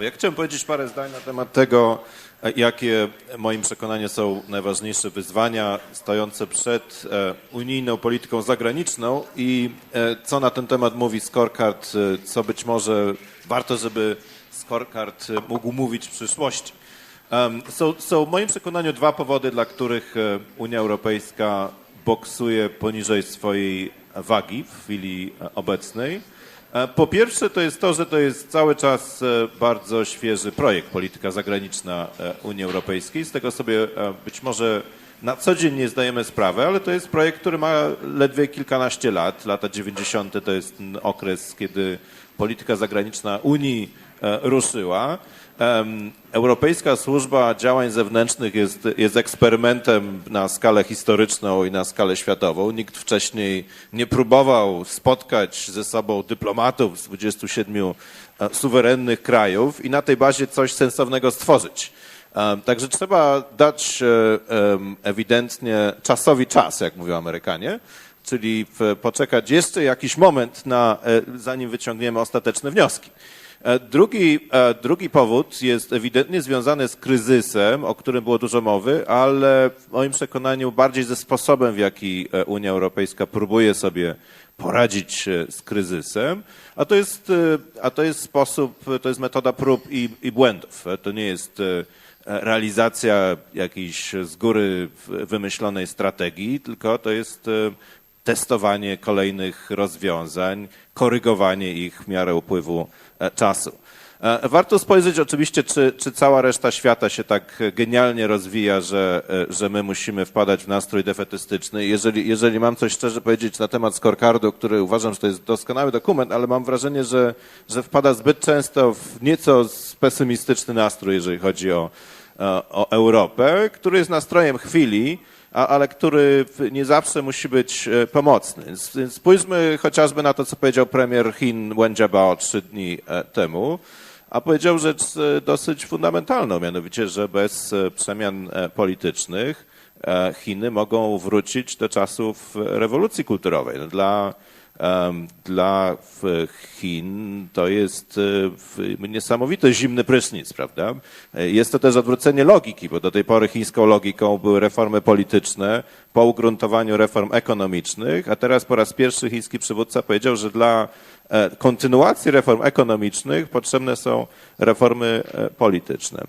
Ja chciałem powiedzieć parę zdań na temat tego, e, jakie moim przekonaniem są najważniejsze wyzwania stojące przed e, unijną polityką zagraniczną i e, co na ten temat mówi scorecard, co być może warto, żeby scorecard mógł mówić w przyszłości. Są, są w moim przekonaniu dwa powody, dla których Unia Europejska boksuje poniżej swojej wagi w chwili obecnej. E, po pierwsze to jest to, że to jest cały czas e, bardzo świeży projekt polityka zagraniczna e, Unii Europejskiej. Z tego sobie być może na co dzień nie zdajemy sprawy, ale to jest projekt, który ma ledwie kilkanaście lat. Lata 90. to jest okres, kiedy polityka zagraniczna Unii ruszyła. Europejska Służba Działań Zewnętrznych jest, jest eksperymentem na skalę historyczną i na skalę światową. Nikt wcześniej nie próbował spotkać ze sobą dyplomatów z 27 e, suwerennych krajów i na tej bazie coś sensownego stworzyć. Także trzeba dać e, ewidentnie czasowi czas, jak mówią Amerykanie, czyli poczekać jeszcze jakiś moment, na, e, zanim wyciągniemy ostateczne wnioski. E, drugi, e, drugi powód jest ewidentnie związany z kryzysem, o którym było dużo mowy, ale w moim przekonaniu bardziej ze sposobem, w jaki e, Unia Europejska próbuje sobie poradzić z kryzysem, a to jest, a to jest sposób, to jest metoda prób i, i błędów. To nie jest realizacja jakiejś z góry wymyślonej strategii, tylko to jest testowanie kolejnych rozwiązań, korygowanie ich w miarę upływu e, czasu. E, warto spojrzeć oczywiście, czy, czy cała reszta świata się tak genialnie rozwija, że, e, że my musimy wpadać w nastrój defetystyczny. Jeżeli, jeżeli mam coś szczerze powiedzieć na temat scorecardu, który uważam, że to jest doskonały dokument, ale mam wrażenie, że, że wpada zbyt często w nieco pesymistyczny nastrój, jeżeli chodzi o, o Europę, który jest nastrojem chwili, ale który nie zawsze musi być e, pomocny. Spójrzmy chociażby na to, co powiedział premier Chin Wen Jiabao trzy dni e, temu, a powiedział rzecz e, dosyć fundamentalną, mianowicie, że bez przemian politycznych Chiny mogą wrócić do czasów rewolucji kulturowej. No dla dla Chin to jest e, niesamowity zimny prysznic, prawda? Jest to też odwrócenie logiki, bo do tej pory chińską logiką były reformy polityczne po ugruntowaniu reform ekonomicznych, a teraz po raz pierwszy chiński przywódca powiedział, że dla e, kontynuacji reform ekonomicznych potrzebne są reformy e, polityczne.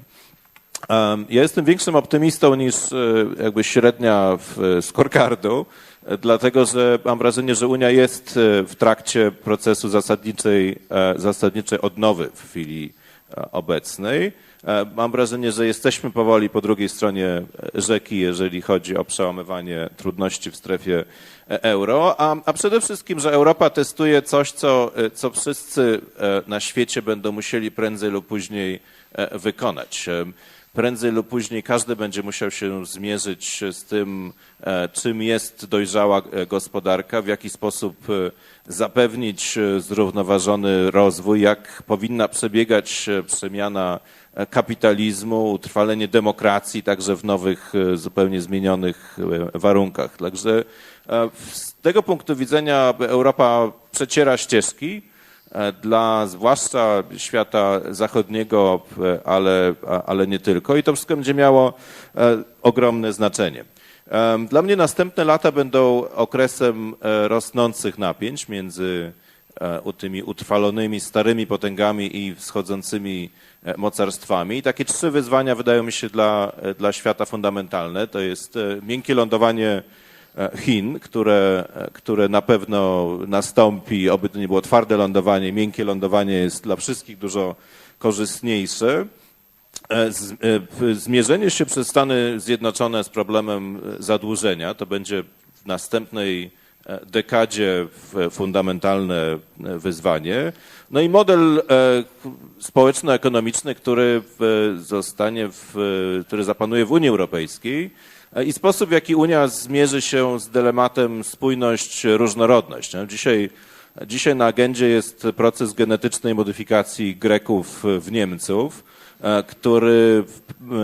Ja jestem większym optymistą niż jakby średnia w scorecardu, dlatego że mam wrażenie, że Unia jest e, w trakcie procesu zasadniczej, e, zasadniczej odnowy w chwili e, obecnej. Mam wrażenie, że jesteśmy powoli po drugiej stronie rzeki, jeżeli chodzi o przełamywanie trudności w strefie euro, a, a przede wszystkim, że Europa testuje coś, co, co wszyscy na świecie będą musieli prędzej lub później wykonać prędzej lub później każdy będzie musiał się zmierzyć z tym, e, czym jest dojrzała e, gospodarka, w jaki sposób e, zapewnić zrównoważony rozwój, jak powinna przebiegać przemiana kapitalizmu, utrwalenie demokracji, także w nowych, zupełnie zmienionych warunkach. Także z tego punktu widzenia Europa przeciera ścieżki, dla zwłaszcza świata zachodniego, e, ale, ale nie tylko. I to wszystko będzie miało e, ogromne znaczenie. Dla mnie następne lata będą okresem rosnących napięć między tymi utrwalonymi starymi potęgami i wschodzącymi mocarstwami. I takie trzy wyzwania wydają mi się dla, dla świata fundamentalne. To jest miękkie lądowanie E, Chin, które, e, które na pewno nastąpi, oby to nie było twarde lądowanie, miękkie lądowanie jest dla wszystkich dużo korzystniejsze. E, zmierzenie się przez Stany Zjednoczone z problemem zadłużenia to będzie w następnej dekadzie fundamentalne wyzwanie. No i model społeczno-ekonomiczny, który zostanie, w, który zapanuje w Unii Europejskiej, i sposób, w jaki Unia zmierzy się z dylematem spójność, różnorodność. No, dzisiaj, dzisiaj na agendzie jest proces genetycznej modyfikacji Greków w Niemców, e, który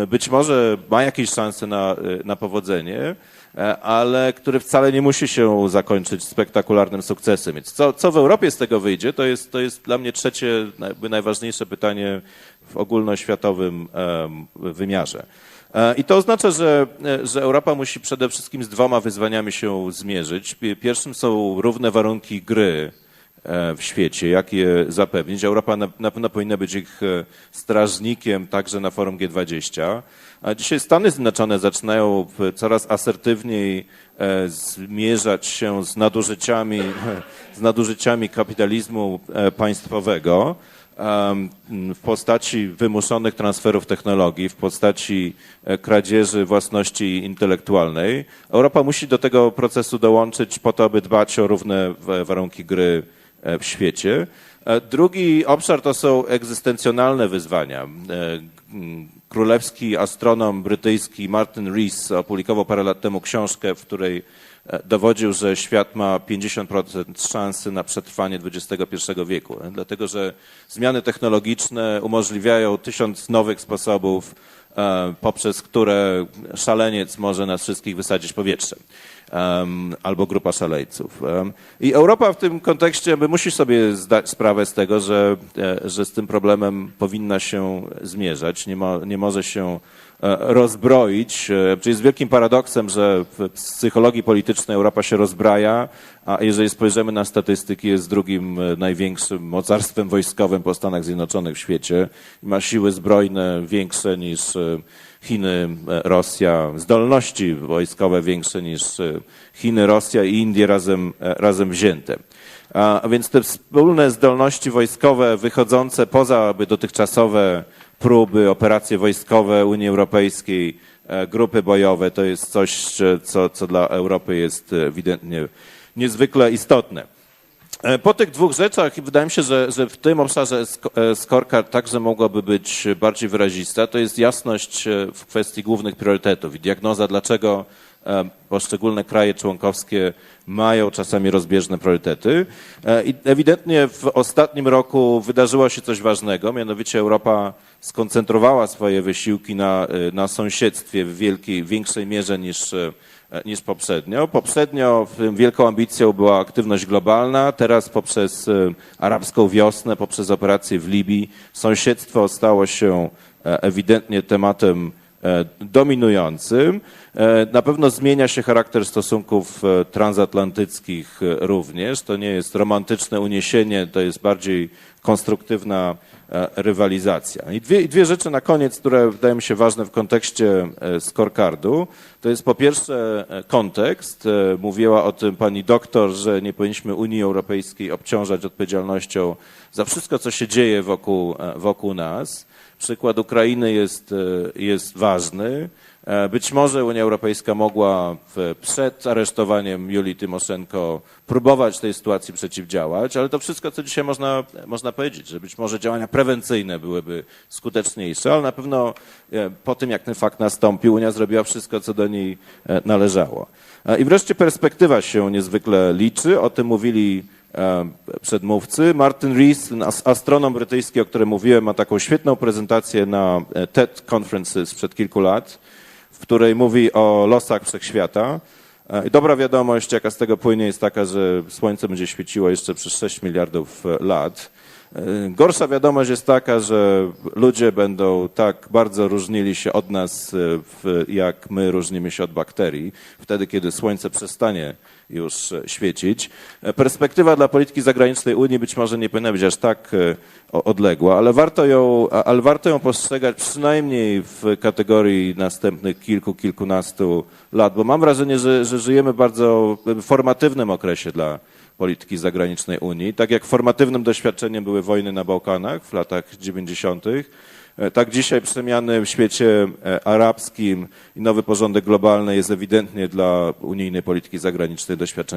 być może ma jakieś szanse na, na powodzenie, e, ale który wcale nie musi się zakończyć spektakularnym sukcesem. Więc co, co w Europie z tego wyjdzie, to jest, to jest dla mnie trzecie, najważniejsze pytanie w ogólnoświatowym wymiarze. E, I to oznacza, że, e, że Europa musi przede wszystkim z dwoma wyzwaniami się zmierzyć. Pi- Pierwszym są równe warunki gry e, w świecie, jak je zapewnić. Europa na, na pewno powinna być ich strażnikiem także na forum G20. A dzisiaj Stany Zjednoczone zaczynają coraz asertywniej zmierzać się z nadużyciami, z nadużyciami kapitalizmu państwowego w postaci wymuszonych transferów technologii, w postaci e, kradzieży własności intelektualnej. Europa musi do tego procesu dołączyć po to, aby dbać o równe warunki gry e, w świecie. E, Drugi obszar to są egzystencjonalne wyzwania. Królewski astronom brytyjski Martin Rees opublikował parę lat temu książkę, w której dowodził, że świat ma 50% szansy na przetrwanie XXI wieku, dlatego że zmiany technologiczne umożliwiają tysiąc nowych sposobów, e, poprzez które szaleniec może nas wszystkich wysadzić powietrzem em, albo grupa szaleńców. Em, I Europa w tym kontekście musi sobie zdać sprawę z tego, że, e, że z tym problemem powinna się zmierzać, nie, mo, nie może się rozbroić. E, Czyli jest wielkim paradoksem, że w psychologii politycznej Europa się rozbraja, a jeżeli spojrzymy na statystyki, jest drugim e, największym mocarstwem wojskowym po Stanach Zjednoczonych w świecie. Ma siły zbrojne większe niż e, Chiny, e, Rosja, zdolności wojskowe większe niż e, Chiny, Rosja i Indie razem, e, razem wzięte. A więc te wspólne zdolności wojskowe wychodzące poza dotychczasowe próby, operacje wojskowe Unii Europejskiej, e, grupy bojowe, to jest coś, e, co, co dla Europy jest e, ewidentnie niezwykle istotne. Po tych dwóch rzeczach wydaje mi się, że, że w tym obszarze scorecard także mogłaby być bardziej wyrazista. To jest jasność w kwestii głównych priorytetów i diagnoza, dlaczego poszczególne kraje członkowskie mają czasami rozbieżne priorytety. I ewidentnie w ostatnim roku wydarzyło się coś ważnego, mianowicie Europa skoncentrowała swoje wysiłki na, e, na sąsiedztwie w wielkiej, większej mierze niż e, niż poprzednio. Poprzednio wielką ambicją była aktywność globalna, teraz poprzez e, arabską wiosnę, poprzez operacje w Libii, sąsiedztwo stało się ewidentnie tematem dominującym. Na pewno zmienia się charakter stosunków transatlantyckich również. To nie jest romantyczne uniesienie, to jest bardziej konstruktywna rywalizacja. I dwie, dwie rzeczy na koniec, które wydają mi się ważne w kontekście e, scorecardu. To jest po pierwsze e, kontekst. E, Mówiła o tym pani doktor, że nie powinniśmy Unii Europejskiej obciążać odpowiedzialnością za wszystko, co się dzieje wokół, e, wokół nas. Przykład Ukrainy jest, e, jest ważny. E, Być może Unia Europejska mogła przed aresztowaniem Julii Tymoszenko próbować tej sytuacji przeciwdziałać, ale to wszystko, co dzisiaj można, można powiedzieć, że być może działania prewencyjne byłyby skuteczniejsze, ale na pewno e, po tym, jak ten fakt nastąpił, Unia zrobiła wszystko, co do niej e, należało. I wreszcie perspektywa się niezwykle liczy, o tym mówili przedmówcy. Martin Rees, astronom brytyjski, o którym mówiłem, ma taką świetną prezentację na TED Conferences sprzed kilku lat, w której mówi o losach wszechświata. E, I dobra wiadomość, jaka z tego płynie, jest taka, że Słońce będzie świeciło jeszcze przez 6 miliardów e, lat. E, Gorsza wiadomość jest taka, że ludzie będą tak bardzo różnili się od nas, e, jak my różnimy się od bakterii, wtedy, kiedy Słońce przestanie już e, świecić. Perspektywa dla polityki zagranicznej Unii być może nie powinna być aż tak odległa, ale warto ją, ale warto ją postrzegać przynajmniej w kategorii następnych kilku, kilkunastu lat, bo mam wrażenie, że, że żyjemy bardzo formatywnym okresie dla polityki zagranicznej Unii. Tak jak formatywnym doświadczeniem były wojny na Bałkanach w latach 90., e, tak dzisiaj przemiany w świecie e, arabskim i nowy porządek globalny jest ewidentnie dla unijnej polityki zagranicznej doświadczeniem.